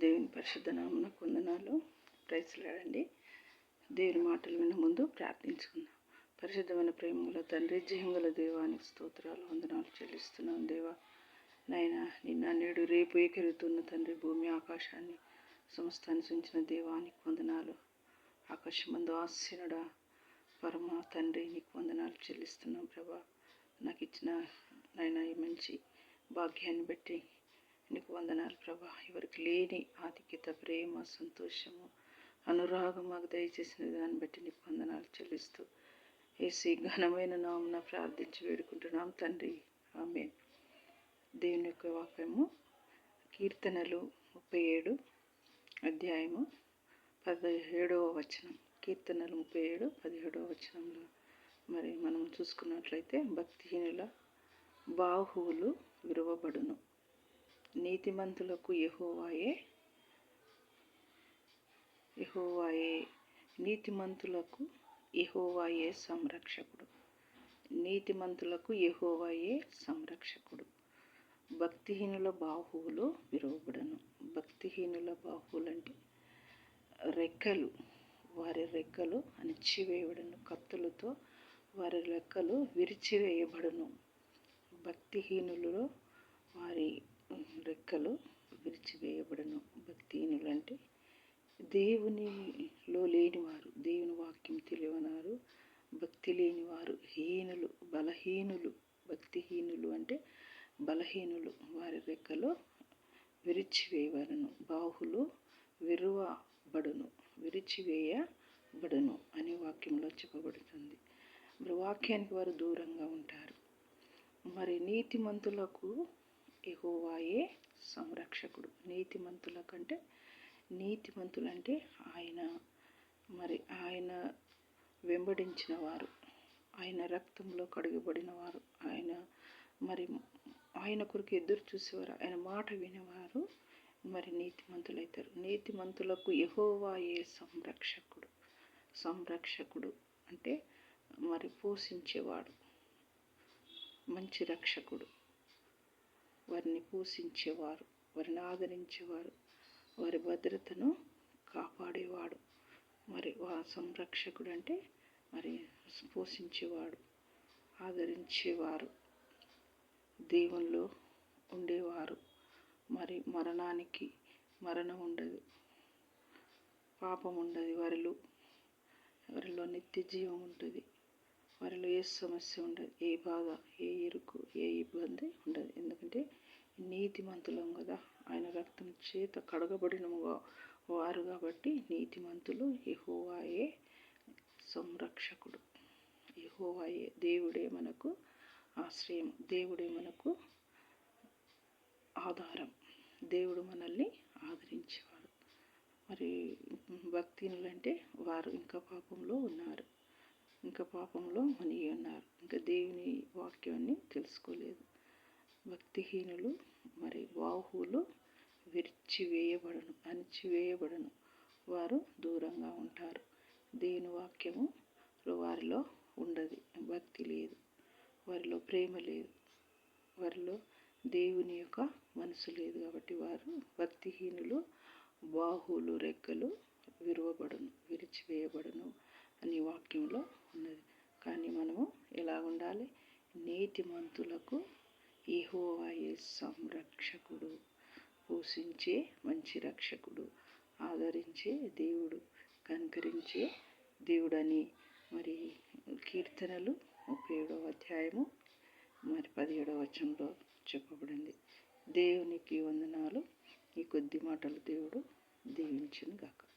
దేవుని పరిశుద్ధ నామన కొందనాలు. ప్రైస్లాడండి దేవుని మాటలు విన్న ముందు ప్రార్థించుకుందాం. పరిశుద్ధమైన ప్రేమగల తండ్రి జయంగల దేవానికి స్తోత్రాలు వందనాలు చెల్లిస్తున్నాం దేవా. నాయన నిన్న నేడు రేపు ఏకెరుగుతున్న తండ్రి భూమి ఆకాశాన్ని సమస్తాన్ని సుంచిన దేవానికి వందనాలు. ఆకాశమందు ఆశీనుడా పరమ తండ్రి నీకు వందనాలు చెల్లిస్తున్నాం ప్రభా. నాకు ఇచ్చిన నాయన ఈ మంచి భాగ్యాన్ని బట్టి నీకు వందనాలు ప్రభా. ఎవరికి లేని ఆధిక్యత ప్రేమ సంతోషము అనురాగం మాకు దయచేసిన దాన్ని బట్టి నీకు వందనాలు చెల్లిస్తూ ఏసీ ఘనమైన నామున ప్రార్థించి వేడుకుంటున్నాం తండ్రి. ఆమె దేవుని యొక్క వాక్యము కీర్తనలు ముప్పై ఏడు అధ్యాయము పదిహేడవ వచనం. కీర్తనలు ముప్పై ఏడు పదిహేడవ వచనంలో మరి మనం చూసుకున్నట్లయితే భక్తిహీనుల బాహువులు విరవబడును. నీతిమంతులకు యహోవాయే యహోవాయే నీతిమంతులకు యహోవాయే సంరక్షకుడు. నీతిమంతులకు యహోవాయే సంరక్షకుడు. భక్తిహీనుల బాహువులు విరవబడను భక్తిహీనుల బాహువులు అంటే రెక్కలు. వారి రెక్కలు అణిచివేయబడను. కత్తులతో వారి రెక్కలు విరిచివేయబడును. భక్తిహీనులలో వారి రెక్కలు విరిచివేయబడను. భక్తిహీనులు అంటే దేవునిలో లేనివారు దేవుని వాక్యం తెలియనారు భక్తి లేనివారు హీనులు బలహీనులు భక్తిహీనులు అంటే బలహీనులు. వారి రెక్కలు విరిచివేయబడను బాహులు విరువబడును విరిచివేయబడును అనే వాక్యంలో చెప్పబడుతుంది. మరి వాక్యానికి వారు దూరంగా ఉంటారు. మరి నీతిమంతులకు ఎహోవాయే సంరక్షకుడు. నీతిమంతుల కంటే నీతిమంతులంటే ఆయన. మరి ఆయన వెంబడించిన వారు ఆయన రక్తంలో కడుగుబడిన వారు ఆయన మరి ఆయన కొరకు ఎదురు చూసేవారు. ఆయన మాట వినేవారు. మరి నీతిమంతులైతారు. నీతిమంతులకు ఎహోవాయే సంరక్షకుడు. సంరక్షకుడు అంటే మరి పోషించేవాడు. మంచి రక్షకుడు. వారిని పోషించేవారు వారిని ఆదరించేవారు వారి భద్రతను కాపాడేవాడు. మరి వా సంరక్షకుడు అంటే మరి పోషించేవాడు ఆదరించేవారు. దేవుల్లో ఉండేవారు. మరి మరణానికి మరణం ఉండదు పాపం ఉండదు. వారిలో వారిలో నిత్య జీవం ఉంటుంది. వారిలో ఏ సమస్య ఉండదు ఏ బాధ ఏ ఇరుకు ఏ ఇబ్బంది ఉండదు. ఎందుకంటే నీతిమంతులం కదా. ఆయన రక్తం చేత కడగబడిన వారు కాబట్టి నీతిమంతులు యహోవాయే సంరక్షకుడు. యహోవాయే దేవుడే మనకు ఆశ్రయం. దేవుడే మనకు ఆధారం. దేవుడు మనల్ని ఆదరించేవాడు. మరి భక్తినులంటే వారు ఇంకా పాపంలో ఉన్నారు. ఇంకా పాపంలో మునిగి ఉన్నారు. ఇంకా దేవుని వాక్యాన్ని తెలుసుకోలేదు. భక్తిహీనులు మరి బాహువులు విరిచివేయబడను అణిచివేయబడను. వారు దూరంగా ఉంటారు. దేవుని వాక్యము వారిలో ఉండదు. భక్తి లేదు. వారిలో ప్రేమ లేదు. వారిలో దేవుని యొక్క మనసు లేదు కాబట్టి వారు భక్తిహీనులు బాహువులు రెక్కలు విరువబడును విరిచివేయబడును అని వాక్యంలో ఉన్నది కానీ మనము ఎలా ఉండాలి? నీతి మంతులకు ఇహోవాయే సంరక్షకుడు పోషించే మంచి రక్షకుడు ఆదరించే దేవుడు కనకరించే దేవుడని. మరి కీర్తనలు ముప్పై ఏడవ అధ్యాయము మరి పదిహేడవ వచనంలో చెప్పబడింది. దేవునికి వందనాలు. ఈ కొద్ది మాటలు దేవుడు దీవించిన గాక